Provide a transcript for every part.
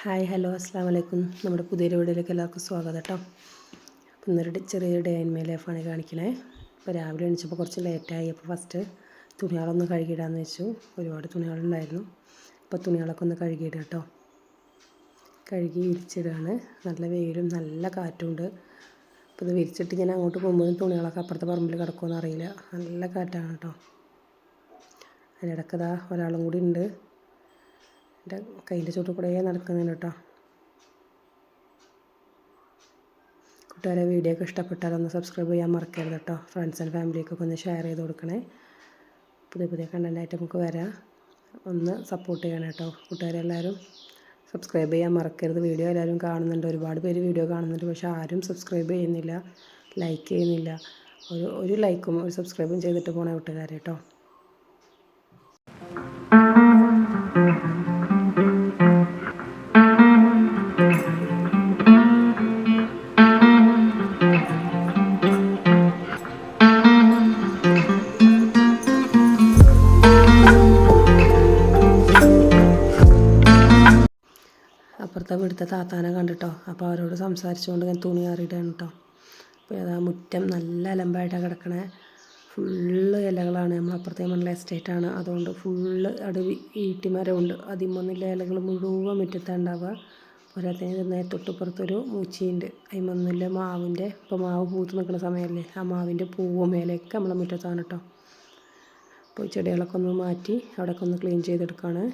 Hi hello അസ്സാം വലൈക്കും നമ്മുടെ പുതിയൊരു വീഡിയോയിലേക്ക് എല്ലാവർക്കും സ്വാഗതം കേട്ടോ. അപ്പം ഇന്നൊരു ചെറിയൊരു ഡേ ഇൻ മൈ ലൈഫാണ് കാണിക്കണേ. ഇപ്പോൾ രാവിലെ എണീച്ചപ്പോൾ കുറച്ച് ലേറ്റായി അപ്പോൾ ഫസ്റ്റ് തുണികളൊന്ന് കഴുകിയിടാന്ന് വെച്ചു. ഒരുപാട് തുണികളുണ്ടായിരുന്നു. അപ്പോൾ തുണികളൊക്കെ ഒന്ന് കഴുകിയിടുക കേട്ടോ. കഴുകി വിരിച്ചിടുകയാണ് നല്ല വെയിലും നല്ല കാറ്റുണ്ട് അപ്പോൾ ഇത് വിരിച്ചിട്ട് ഞാൻ അങ്ങോട്ട് പോകുമ്പോഴും തുണികളൊക്കെ അപ്പുറത്തെ പറമ്പിൽ കിടക്കുമെന്ന് അറിയില്ല. നല്ല കാറ്റാണ് കേട്ടോ. അതിനിടക്കതാ ഒരാളും കൂടി ഉണ്ട്. എന്റെ കയ്യിന്റെ ചൂട് കൂടെ നടക്കുന്നുണ്ട് കേട്ടോ കൂട്ടുകാരെ വീഡിയോ ഒക്കെ ഇഷ്ടപ്പെട്ടാൽ ഒന്ന് സബ്സ്ക്രൈബ് ചെയ്യാൻ മറക്കരുത് കേട്ടോ. ഫ്രണ്ട്സ് ആൻഡ് ഫാമിലിക്കൊക്കെ ഒന്ന് ഷെയർ ചെയ്ത് കൊടുക്കണേ. പുതിയ പുതിയ കണ്ടന്റായിട്ട് നമുക്ക് വരാം. ഒന്ന് സപ്പോർട്ട് ചെയ്യണം കേട്ടോ. കൂട്ടുകാരെല്ലാവരും സബ്സ്ക്രൈബ് ചെയ്യാൻ മറക്കരുത്. വീഡിയോ എല്ലാവരും കാണുന്നുണ്ട്. ഒരുപാട് പേര് വീഡിയോ കാണുന്നുണ്ട്. പക്ഷേ ആരും സബ്സ്ക്രൈബ് ചെയ്യുന്നില്ല. ലൈക്ക് ചെയ്യുന്നില്ല. ഒരു ഒരു ലൈക്കും ഒരു സബ്സ്ക്രൈബും ചെയ്തിട്ട് പോണേ കൂട്ടുകാരെ കേട്ടോ. അപ്പുറത്തെ വീടുത്തെ താത്താനെ കണ്ടിട്ടോ. അപ്പോൾ അവരോട് സംസാരിച്ചുകൊണ്ട് ഞാൻ തുണി ആറിയിട്ടാണ് കേട്ടോ അപ്പോൾ അതാ മുറ്റം നല്ല അലമ്പായിട്ടാണ് കിടക്കണേ. ഫുള്ള് ഇലകളാണ് നമ്മൾ അപ്പുറത്തെ മണ്ണിലെ എസ്റ്റേറ്റാണ് അതുകൊണ്ട് ഫുള്ള് അവിടെ ഈട്ടിമരമുണ്ട് അതിമൊന്നില്ല ഇലകൾ മുഴുവൻ മുറ്റത്താണ് ഉണ്ടാവുക. പോരാത്തതിന് നേരെ തൊട്ടുപ്പുറത്തൊരു മൂച്ചിയുണ്ട്. അതിമൊന്നുമില്ല മാവിന്റെ ഇപ്പോൾ മാവ് പൂത്ത് നിൽക്കുന്ന സമയമല്ലേ ആ മാവിന്റെ പൂവും മേലെയൊക്കെ നമ്മളെ മുറ്റത്താണ് കേട്ടോ അപ്പോൾ ചെടികളൊക്കെ ഒന്ന് മാറ്റി അവിടെയൊക്കെ ഒന്ന് ക്ലീൻ ചെയ്തെടുക്കുകയാണ്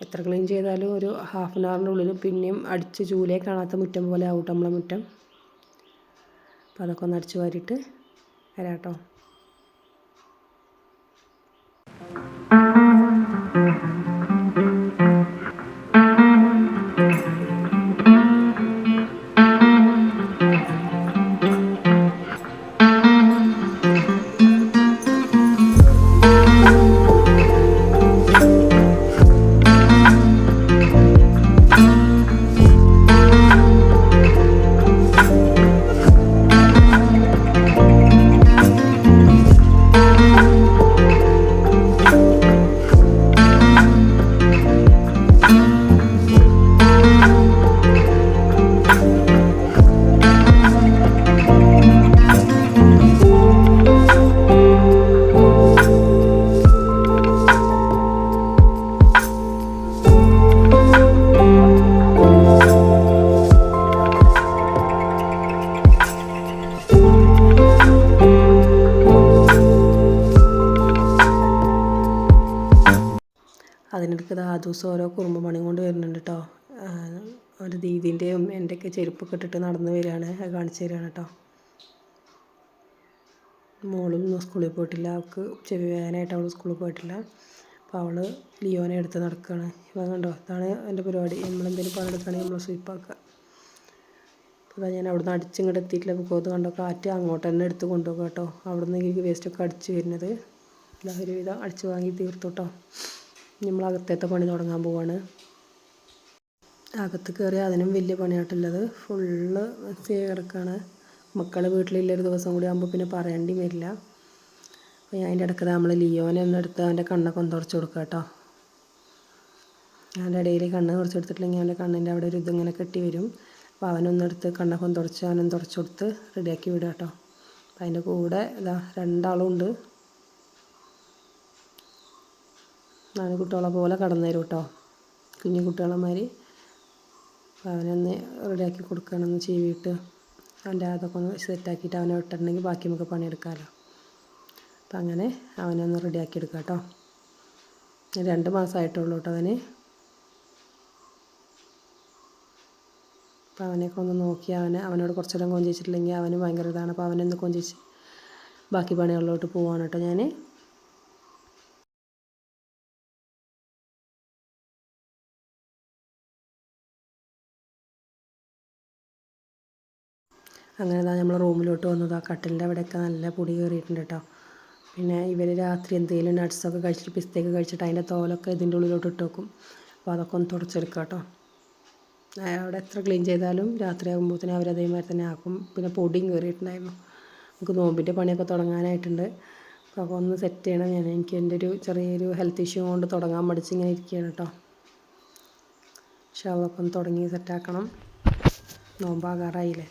എത്ര ക്ലീൻ ചെയ്താലും ഒരു ഹാഫ് ആൻ അവറിന്റെ ഉള്ളിൽ പിന്നെയും അടിച്ച് ചൂലേ കാണാത്ത മുറ്റം പോലെ ആവും നമ്മളെ മുറ്റം. അപ്പോൾ അതൊക്കെ ഒന്ന് അടിച്ച് വാരിയിട്ട് വരാം കേട്ടോ അതിനിടയ്ക്ക് ആ ദിവസം ഓരോ കുറുമ്പ് പണി കൊണ്ട് വരുന്നുണ്ട് കേട്ടോ ഒരു ദീദീന്റെയും എന്റെയൊക്കെ ചെരുപ്പൊക്കെ ഇട്ടിട്ട് നടന്ന് വരികയാണ്. അത് കാണിച്ചു തരികയാണ് കേട്ടോ മോളും സ്കൂളിൽ പോയിട്ടില്ല. അവൾക്ക് ചെവി വേദനയായിട്ട് അവൾ സ്കൂളിൽ പോയിട്ടില്ല. അപ്പോൾ അവൾ ലിയോനെ എടുത്ത് നടക്കുകയാണ്. ഇപ്പം കണ്ടോ? ഇതാണ് എന്റെ പരിപാടി. നമ്മളെന്തെങ്കിലും പണിയെടുക്കുകയാണെങ്കിൽ നമ്മൾ സ്വീപ്പാക്കുക അപ്പോൾ ഞാൻ അവിടുന്ന് അടിച്ചിങ്ങോട്ട് എത്തിയിട്ടില്ല. അത് കണ്ടോ? കാറ്റ് അങ്ങോട്ട് തന്നെ എടുത്ത് കൊണ്ടുപോകാം കേട്ടോ അവിടെ നിന്ന് ഈ വേസ്റ്റൊക്കെ അടിച്ച് വരുന്നത്. ഇതാ ഒരുവിധം അടിച്ച് വാങ്ങി തീർത്തു കേട്ടോ നമ്മൾ അകത്തത്തെ പണി തുടങ്ങാൻ പോവാണ്. അകത്ത് കയറി അതിനും വലിയ പണിയായിട്ടുള്ളത്. ഫുള്ള് കിടക്കാണ് മക്കൾ വീട്ടിലില്ലൊരു ദിവസം കൂടി ആകുമ്പോൾ പിന്നെ പറയേണ്ടി വരില്ല. അപ്പോൾ ഞാൻ അതിന്റെ ഇടയ്ക്ക് നമ്മൾ ലിയോനെ ഒന്ന് എടുത്ത് അവന്റെ കണ്ണൊക്കെ ഒന്ന് തുറച്ച് കൊടുക്കുക കേട്ടോ. അവന്റെ ഇടയിൽ കണ്ണ് തുറച്ച് കൊടുത്തിട്ടില്ലെങ്കിൽ അവന്റെ കണ്ണിന്റെ അവിടെ ഒരു ഇതിങ്ങനെ കെട്ടി വരും. അപ്പോൾ അവനൊന്നെടുത്ത് കണ്ണൊക്കെ ഒന്ന് തുറച്ച് അവനൊന്ന് തുറച്ച് കൊടുത്ത് റെഡിയാക്കി വിടുക കേട്ടോ. അപ്പം അതിന്റെ കൂടെ ഇതാ രണ്ടാളും ഉണ്ട്. നാല് കുട്ടികളെ പോലെ കടന്നു തരും കേട്ടോ കുഞ്ഞു കുട്ടികളെമാതിരി അവനൊന്ന് റെഡിയാക്കി കൊടുക്കണമെന്ന് ചീവിയിട്ട് അവന്റെ അതൊക്കെ ഒന്ന് സെറ്റാക്കിയിട്ട് അവനെ വിട്ടിട്ടുണ്ടെങ്കിൽ ബാക്കി നമുക്ക് പണിയെടുക്കാമല്ലോ അപ്പം അങ്ങനെ അവനൊന്ന് റെഡിയാക്കി എടുക്കാം കേട്ടോ രണ്ട് മാസമായിട്ടുള്ളൂ കേട്ടോ അവന്. അപ്പം അവനെയൊക്കെ ഒന്ന് നോക്കി അവനെ അവനോട് കുറച്ചെല്ലാം കൊഞ്ചിച്ചിട്ടില്ലെങ്കിൽ അവന് ഭയങ്കര ഇതാണ്. അപ്പോൾ അവനൊന്ന് കൊഞ്ചിച്ച് ബാക്കി പണികളിലോട്ട് പോവാണ് കേട്ടോ ഞാൻ അങ്ങനെ ഇതാ നമ്മൾ റൂമിലോട്ട് വന്നത് കട്ടിലിന്റെ അവിടെയൊക്കെ നല്ല പൊടി കയറിയിട്ടുണ്ട് കേട്ടോ പിന്നെ ഇവർ രാത്രി എന്തെങ്കിലും നട്ട്സൊക്കെ കഴിച്ചിട്ട് പിസ്തയൊക്കെ കഴിച്ചിട്ട് അതിന്റെ തോലൊക്കെ ഇതിന്റെ ഉള്ളിലോട്ട് ഇട്ട് വെക്കും. അപ്പോൾ അതൊക്കെ ഒന്ന് തുടച്ചെടുക്കുക കേട്ടോ അവിടെ എത്ര ക്ലീൻ ചെയ്താലും രാത്രി ആകുമ്പോഴത്തേനും അവർ അതേമാതിരി തന്നെ ആക്കും. പിന്നെ പൊടിയും കയറിയിട്ടുണ്ടായിരുന്നു നമുക്ക് നോമ്പിന്റെ പണിയൊക്കെ തുടങ്ങാനായിട്ടുണ്ട്. അപ്പോൾ ഒന്ന് സെറ്റ് ചെയ്യണം ഞാൻ. എനിക്ക് എന്റെ ഒരു ചെറിയൊരു ഹെൽത്ത് ഇഷ്യൂ കൊണ്ട് തുടങ്ങാൻ മടിച്ച് ഇങ്ങനെ ഇരിക്കുകയാണ് കേട്ടോ ഷവൊക്കെ ഒന്ന് തുടങ്ങി സെറ്റാക്കണം നോമ്പാകാറായില്ലേ?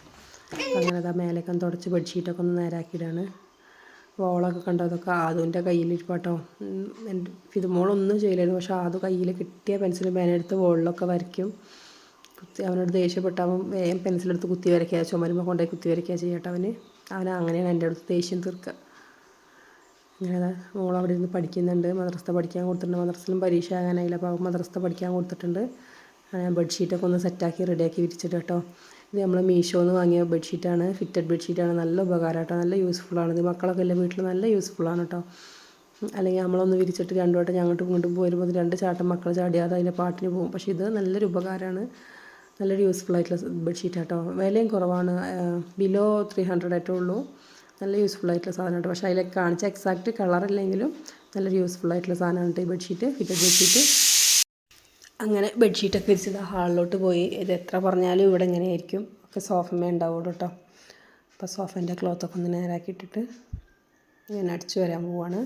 അങ്ങനെ അതാ മേലേക്ക് തുടച്ച് ബെഡ്ഷീറ്റൊക്കെ ഒന്ന് നേരാക്കിയിടാണ്. വോളൊക്കെ കണ്ടോ അതൊക്കെ ആദുവിന്റെ കയ്യിലിരിപ്പാട്ടോ. എന്റെ ഫിതുമോളൊന്നും ചെയ്യില്ലായിരുന്നു. പക്ഷേ ആദു കയ്യിൽ കിട്ടിയ പെൻസിലും പേനെടുത്ത് വോളിലൊക്കെ വരയ്ക്കും. കുത്തി അവനോട് ദേഷ്യപ്പെട്ടാവും വേഗം പെൻസിലെടുത്ത് കുത്തി വരയ്ക്കുക ചുമരുമ്പോൾ കൊണ്ടുപോയി കുത്തി വരയ്ക്കുക ചെയ്യട്ടെ അവന്. അവൻ അങ്ങനെയാണ് എന്റെ അടുത്ത് ദേഷ്യം തീർക്കുക. അങ്ങനെ മോൾ അവിടെ ഇരുന്ന് പഠിക്കുന്നുണ്ട്. മദ്രസ പഠിക്കാൻ കൊടുത്തിട്ടുണ്ട്. മദ്രസയിലും പരീക്ഷ ആകാനായില്ല. അപ്പോൾ മദ്രസ പഠിക്കാൻ കൊടുത്തിട്ടുണ്ട്. ബെഡ്ഷീറ്റൊക്കെ ഒന്ന് സെറ്റാക്കി റെഡിയാക്കി വിരിച്ചിട്ട് കേട്ടോ. ഇത് നമ്മൾ മീഷോന്ന് വാങ്ങിയ ബെഡ്ഷീറ്റാണ്. ഫിറ്റഡ് ബെഡ്ഷീറ്റാണ്. നല്ല ഉപകാരം കേട്ടോ നല്ല യൂസ്ഫുള്ളാണ്. ഇത് മക്കളൊക്കെ എല്ലാം വീട്ടിൽ നല്ല യൂസ്ഫുള്ളാണ് കേട്ടോ അല്ലെങ്കിൽ നമ്മളൊന്ന് വിരിച്ചിട്ട് രണ്ടു വട്ടം ഞങ്ങോട്ടും ഇങ്ങോട്ടും പോരുമ്പോൾ രണ്ട് ചാട്ടം മക്കൾ ചാടിയാതെ അതിന്റെ പാട്ടിന് പോകും. പക്ഷേ ഇത് നല്ലൊരു ഉപകാരമാണ് നല്ലൊരു യൂസ്ഫുൾ ആയിട്ടുള്ള ബെഡ്ഷീറ്റ് കേട്ടോ വിലയും കുറവാണ്. ബിലോ ത്രീ ഹൺഡ്രഡ് ആയിട്ടേ ഉള്ളൂ. നല്ല യൂസ്ഫുൾ ആയിട്ടുള്ള സാധനം കേട്ടോ പക്ഷേ അതിലേക്ക് കാണിച്ച എക്സാക്റ്റ് കളറില്ലെങ്കിലും നല്ലൊരു യൂസ്ഫുൾ ആയിട്ടുള്ള സാധനമാണ് ഈ ബെഡ്ഷീറ്റ്. Fitted bedsheet. അങ്ങനെ ബെഡ്ഷീറ്റൊക്കെ വിരിച്ചത് ഹാളിലോട്ട് പോയി. ഇത് എത്ര പറഞ്ഞാലും ഇവിടെ ഇങ്ങനെ ആയിരിക്കും ഒക്കെ സോഫമേ ഉണ്ടാവുള്ളൂ കേട്ടോ അപ്പോൾ സോഫേന്റെ ക്ലോത്തൊക്കെ ഒന്ന് നേരാക്കി ഇട്ടിട്ട് ഞാൻ അടിച്ചു വരാൻ പോവാണ്.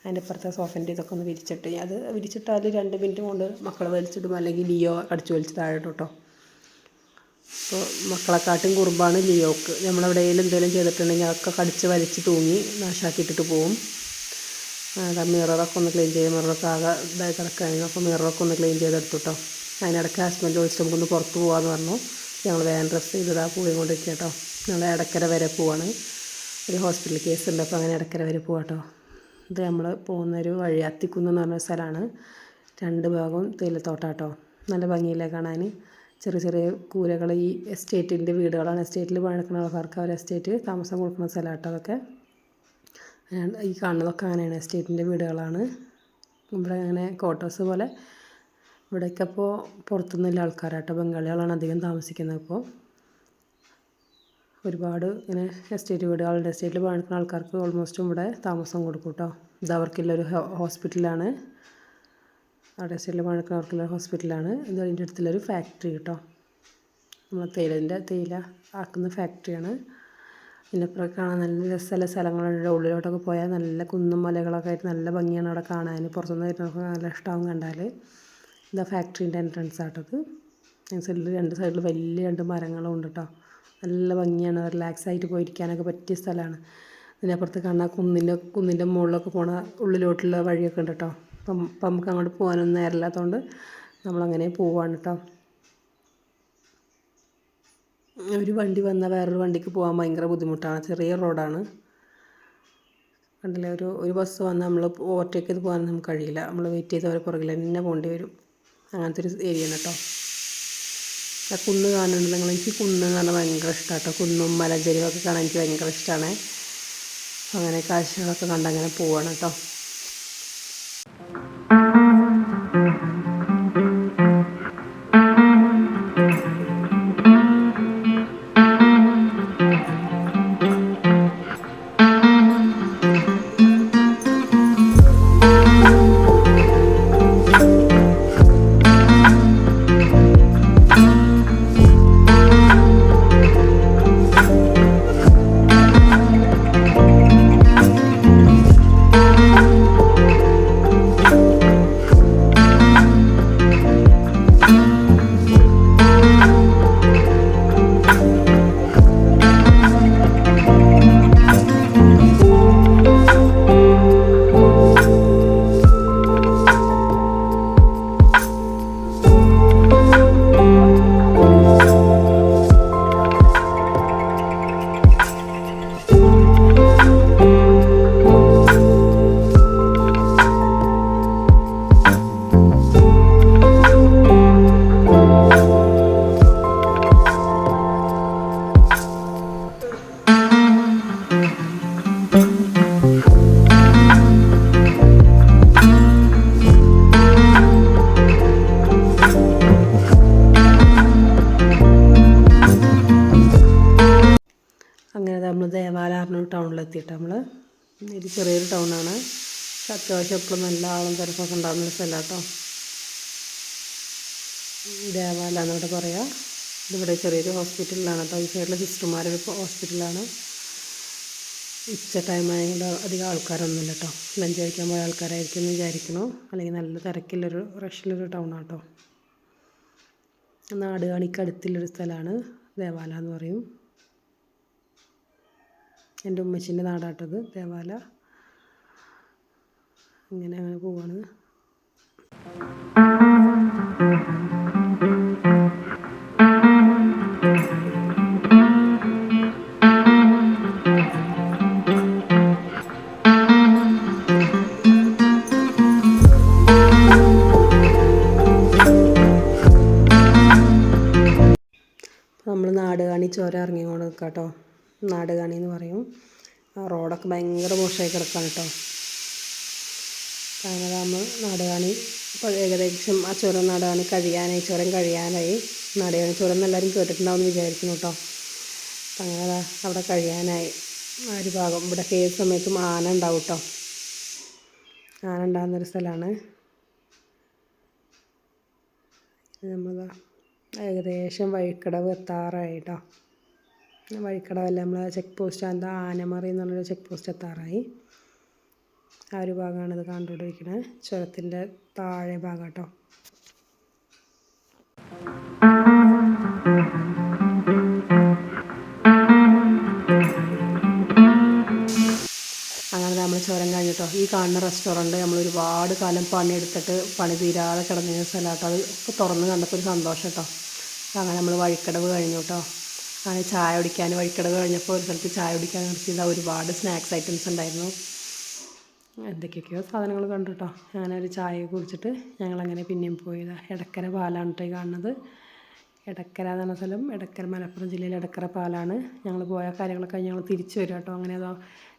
അതിന്റെ അപ്പുറത്തെ സോഫേന്റെ ഇതൊക്കെ ഒന്ന് വിരിച്ചിട്ട്. അത് വിരിച്ചിട്ടാൽ രണ്ട് മിനിറ്റ് കൊണ്ട് മക്കൾ വലിച്ചിടും. അല്ലെങ്കിൽ ലിയോ അടിച്ചു വലിച്ച് താഴെ കേട്ടോ അപ്പോൾ മക്കളെക്കാട്ടും കുറുമ്പാണ് ലിയോക്ക്. നമ്മളെവിടെയെങ്കിലും എന്തെങ്കിലും ചെയ്തിട്ടുണ്ടെങ്കിൽ അതൊക്കെ കടിച്ച് വലിച്ച് തൂങ്ങി നാശാക്കിയിട്ടിട്ട് പോവും. അതാ മിററൊക്കെ ഒന്ന് ക്ലീൻ ചെയ്ത് മിററൊക്കെ ആകെ ഇതായി കിടക്കുകയായിരുന്നു അപ്പോൾ മിററൊക്കെ ഒന്ന് ക്ലീൻ ചെയ്തെടുത്തു കേട്ടോ അതിനിടയ്ക്ക് ഹസ്ബൻഡ് ചോദിച്ചിട്ട് നമുക്കൊന്ന് പുറത്ത് പോകാമെന്ന് പറഞ്ഞു. ഞങ്ങൾ വേൻ ഡ്രസ്സ് ചെയ്തതാ പോയി കൊണ്ടിരിക്കുക കേട്ടോ ഞങ്ങൾ ഇടക്കര വരെ പോവാണ്. ഒരു ഹോസ്പിറ്റൽ കേസ് ഉണ്ട് അപ്പോൾ അങ്ങനെ ഇടക്കര വരെ പോവാം കേട്ടോ ഇത് നമ്മൾ പോകുന്നൊരു വഴി അത്തിക്കുന്ന് എന്ന് പറഞ്ഞ സ്ഥലമാണ് രണ്ട് ഭാഗവും തേയിലത്തോട്ടാട്ടോ നല്ല ഭംഗിയില്ലേ കാണാൻ ചെറിയ ചെറിയ കൂരകൾ ഈ എസ്റ്റേറ്റിന്റെ വീടുകളാണ്. എസ്റ്റേറ്റിൽ പണിക്കുന്ന ആൾക്കാർക്ക് അവർ എസ്റ്റേറ്റ് താമസം കൊടുക്കുന്ന സ്ഥലമാട്ടോ അതൊക്കെ. ഈ കാണുന്നതൊക്കെ അങ്ങനെയാണ്. എസ്റ്റേറ്റിന്റെ വീടുകളാണ്. ഇവിടെ അങ്ങനെ ക്വാർട്ടേഴ്സ് പോലെ. ഇവിടെയൊക്കെ ഇപ്പോൾ പുറത്തുനിന്നുള്ള ആൾക്കാരാട്ടോ. ബംഗാളികളാണ് അധികം താമസിക്കുന്നത് ഇപ്പോൾ ഒരുപാട് ഇങ്ങനെ എസ്റ്റേറ്റ് വീടുകളുണ്ട്. എസ്റ്റേറ്റിൽ പണിക്കുന്ന ആൾക്കാർക്ക് ഓൾമോസ്റ്റും ഇവിടെ താമസം കൊടുക്കും കേട്ടോ ഇത് അവർക്കുള്ളൊരു ഹോസ്പിറ്റലാണ്. അവിടെ എസ്റ്റേറ്റിൽ പണിക്കുന്നവർക്കുള്ള ഹോസ്പിറ്റലാണ്. ഇത് അതിന്റെ അടുത്തുള്ളൊരു ഫാക്ടറി കേട്ടോ നമ്മൾ തേയിലന്റെ തേയില ആക്കുന്ന ഫാക്ടറിയാണ് ഇപ്പം കാണാൻ നല്ല രസമുള്ള സ്ഥലങ്ങളുണ്ട്. ഉള്ളിലോട്ടൊക്കെ പോയാൽ നല്ല കുന്നും മലകളൊക്കെ ആയിട്ട് നല്ല ഭംഗിയാണ് അവിടെ കാണാൻ. പുറത്തുനിന്ന് വരുന്നവർക്ക് നല്ല ഇഷ്ടമാവും കണ്ടാൽ ഇതാ ഫാക്ടറീന്റെ എൻട്രൻസ് ആട്ടത് സൈഡിൽ രണ്ട് സൈഡിൽ വലിയ രണ്ട് മരങ്ങളും ഉണ്ട് കേട്ടോ നല്ല ഭംഗിയാണ്. റിലാക്സ് ആയിട്ട് പോയിരിക്കാനൊക്കെ പറ്റിയ സ്ഥലമാണ്. ഇതിനപ്പുറത്ത് കാണാൻ കുന്നിന്റെ കുന്നിന്റെ മുകളിലൊക്കെ പോണ ഉള്ളിലോട്ടുള്ള വഴിയൊക്കെ ഉണ്ട് കേട്ടോ അപ്പം അപ്പം നമുക്ക് അങ്ങോട്ട് പോകാനൊന്നും നേരമില്ലാത്തതുകൊണ്ട് നമ്മളങ്ങനെ പോവാണ് കേട്ടോ ഒരു വണ്ടി വന്നാൽ വേറൊരു വണ്ടിക്ക് പോകാൻ ഭയങ്കര ബുദ്ധിമുട്ടാണ്. ചെറിയ റോഡാണ്. കണ്ടില്ലേ? ഒരു ഒരു ബസ് വന്നാൽ നമ്മൾ ഓവർടേക്ക് ചെയ്ത് പോകാൻ നമുക്ക് കഴിയില്ല. നമ്മൾ വെയിറ്റ് ചെയ്ത് അവരെ പുറകിൽ തന്നെ പോകേണ്ടി വരും. അങ്ങനത്തെ ഒരു ഏരിയ ആണ് കേട്ടോ ആ കുന്ന് കാണുന്നുണ്ട് നിങ്ങൾ എനിക്ക് കുന്ന് എന്ന് പറഞ്ഞാൽ ഭയങ്കര ഇഷ്ടമാണ് കേട്ടോ കുന്നും മലഞ്ചെരിവൊക്കെ കാണാൻ എനിക്ക് ഭയങ്കര ഇഷ്ടമാണ് അങ്ങനെ കാഴ്ചകളൊക്കെ കണ്ട് അങ്ങനെ പോവാണ് കേട്ടോ ടൗണിലെത്തിയിട്ട് നമ്മൾ ഇത് ചെറിയൊരു ടൗണാണ് പക്ഷെ അത്യാവശ്യം എപ്പോഴും നല്ല ആളും തിരക്കൊക്കെ ഉണ്ടാകുന്ന സ്ഥലം കേട്ടോ ദേവാല എന്നിവിടെ പറയാം. ഇതിവിടെ ചെറിയൊരു ഹോസ്പിറ്റലിലാണ് കേട്ടോ ഈ സൈഡിലെ സിസ്റ്റർമാരൊരു ഹോസ്പിറ്റലാണ് ഉച്ച ടൈമായതുകൊണ്ട് അധികം ആൾക്കാരൊന്നുമില്ല കേട്ടോ ലഞ്ച് കഴിക്കാൻ പോയ ആൾക്കാരായിരിക്കും എന്ന് വിചാരിക്കണു അല്ലെങ്കിൽ നല്ല തിരക്കിലൊരു റഷിലൊരു ടൗണാണ് കേട്ടോ നാടുകാണിക്ക് അടുത്തുള്ളൊരു സ്ഥലമാണ് ദേവാല എന്ന് പറയും. എന്റെ ഉമ്മച്ചിന്റെ നാടാട്ടത് ദേവാല അങ്ങനെ അങ്ങനെ പോവാണ്. നമ്മൾ നാടുകാണി ചോര ഇറങ്ങിക്കൊണ്ട് നിൽക്കാം കേട്ടോ നാടുകാണി എന്ന് പറയും റോഡൊക്കെ ഭയങ്കര മോശമായി കിടക്കാണ് കേട്ടോ നമ്മൾ നാടുകാണി ഇപ്പോൾ ഏകദേശം ആ ചുരം നാടുകാണി കഴിയാനായി ചുരം കഴിയാനായി നാടുകാണി ചുരം എന്നെല്ലാവരും കേട്ടിട്ടുണ്ടാവും എന്ന് വിചാരിക്കുന്നു കേട്ടോ അപ്പം അങ്ങനെ അവിടെ കഴിയാനായി. ആ ഒരു ഭാഗം. ഇവിടെ ഏത് സമയത്തും ആന ഉണ്ടാവും കേട്ടോ ആന ഉണ്ടാകുന്നൊരു സ്ഥലമാണ് നമ്മളിതാ ഏകദേശം വഴിക്കടവ് എത്താറായി കേട്ടോ വഴിക്കടവല്ല നമ്മൾ ചെക്ക് പോസ്റ്റ് എന്താ ആനമറി എന്നുള്ളൊരു ചെക്ക് പോസ്റ്റ് എത്താറായി. ആ ഒരു ഭാഗമാണ് ഇത് കണ്ടുകൊണ്ടിരിക്കുന്നത് ചുരത്തിന്റെ താഴെ ഭാഗം കേട്ടോ. ചുരം കഴിഞ്ഞിട്ടോ ഈ കാണുന്ന റെസ്റ്റോറന്റ് നമ്മൾ ഒരുപാട് കാലം പണിയെടുത്തിട്ട് പണി തീരാതെ കിടന്നിരുന്ന സ്ഥലമാട്ടോ അത് തുറന്ന് കണ്ടപ്പോൾ ഒരു സന്തോഷം കേട്ടോ. അങ്ങനെ നമ്മൾ വഴിക്കടവ് കഴിഞ്ഞു കേട്ടോ. അങ്ങനെ ചായ കുടിക്കാൻ വഴിക്കടവ് കഴിഞ്ഞപ്പോൾ ഒരു സ്ഥലത്ത് ചായ കുടിക്കാൻ നിർത്തിയത്. ഒരുപാട് സ്നാക്സ് ഐറ്റംസ് ഉണ്ടായിരുന്നു. എന്തൊക്കെയൊക്കെയോ സാധനങ്ങൾ കണ്ടു കേട്ടോ. അങ്ങനെ ഒരു ചായ കുടിച്ചിട്ട് ഞങ്ങളങ്ങനെ പിന്നെയും പോയത് എടക്കര പാലാണ് കേട്ടോ ഈ കാണുന്നത്. എടക്കര എന്ന് പറഞ്ഞ സ്ഥലം എടക്കര മലപ്പുറം ജില്ലയിലെ എടക്കര പാലാണ്. ഞങ്ങൾ പോയ കാര്യങ്ങളൊക്കെ ഞങ്ങൾ തിരിച്ചു വരും കേട്ടോ. അങ്ങനെ അതോ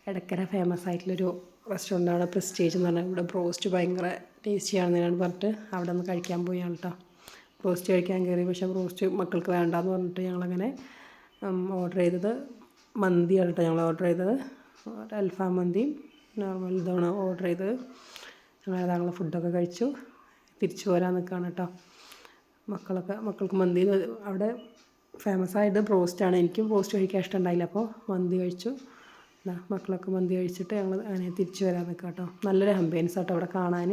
എടക്കര ഫേമസ് ആയിട്ടുള്ളൊരു റെസ്റ്റോറന്റാണ് പ്രസ്റ്റേജ് എന്ന് പറഞ്ഞാൽ ഇവിടെ ബ്രോസ്റ്റ് ഭയങ്കര ടേസ്റ്റിയാണെന്നാണ് പറഞ്ഞിട്ട് അവിടെ നിന്ന് കഴിക്കാൻ പോയാണ് കേട്ടോ. ബ്രോസ്റ്റ് കഴിക്കാൻ കയറി. പക്ഷേ ബ്രോസ്റ്റ് മക്കൾക്ക് വേണ്ടാന്ന് പറഞ്ഞിട്ട് ഞങ്ങളങ്ങനെ ഓർഡർ ചെയ്തത് മന്തിയാണ് കേട്ടോ ഞങ്ങൾ ഓർഡർ ചെയ്തത്. അൽഫാം മന്തിയും നോർമൽ ഇതാണ് ഓർഡർ ചെയ്തത്. ഞങ്ങൾ ഞങ്ങൾ ഫുഡൊക്കെ കഴിച്ചു. തിരിച്ചു പോരാൻ നിൽക്കുകയാണ് കേട്ടോ മക്കളൊക്കെ മക്കൾക്ക് മന്തി അവിടെ ഫേമസ് ആയിട്ട് ബ്രോസ്റ്റാണ് എനിക്കും ബ്രോസ്റ്റ് കഴിക്കാൻ ഇഷ്ടമുണ്ടായില്ല അപ്പോൾ മന്തി കഴിച്ചു. മക്കളൊക്കെ മന്തി കഴിച്ചിട്ട് ഞങ്ങൾ അങ്ങനെ തിരിച്ചു വരാൻ നിൽക്കാം കേട്ടോ നല്ലൊരു ആംബിയൻസ് കേട്ടോ അവിടെ കാണാൻ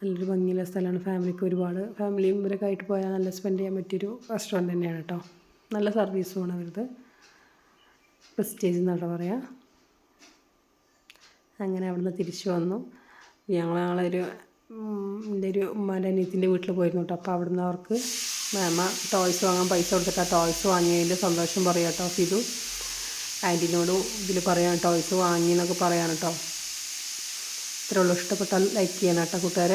നല്ലൊരു ഭംഗിയുള്ള സ്ഥലമാണ്. ഫാമിലിക്ക് ഒരുപാട് ഫാമിലിയും ഇവരൊക്കെ ആയിട്ട് പോയാൽ നല്ല സ്പെൻഡ് ചെയ്യാൻ പറ്റിയൊരു റെസ്റ്റോറന്റ് തന്നെയാണ് കേട്ടോ നല്ല സർവീസുമാണ് അവരത് പ്രസ്റ്റേജ് എന്നാണ് പറയാം. അങ്ങനെ അവിടുന്ന് തിരിച്ചു വന്നു. ഞങ്ങൾ ഞങ്ങളൊരു എന്റെ ഒരു ഉമ്മാന്റെ അനിയത്തിന്റെ വീട്ടിൽ പോയിരുന്നു കേട്ടോ അപ്പോൾ അവിടുന്ന് അവർക്ക് മാമ ടോയ്സ് വാങ്ങാൻ പൈസ കൊടുത്തിട്ട് ആ ടോയ്സ് വാങ്ങിയതിന്റെ സന്തോഷം പറയാം കേട്ടോ ഫിതു ആന്റിനോട് ഇതിൽ പറയാം ടോയ്സ് വാങ്ങി എന്നൊക്കെ പറയാം കേട്ടോ ഇത്രയുള്ളൂ ഇഷ്ടപ്പെട്ടാൽ ലൈക്ക് ചെയ്യണം കേട്ടോ കൂട്ടുകാരെ.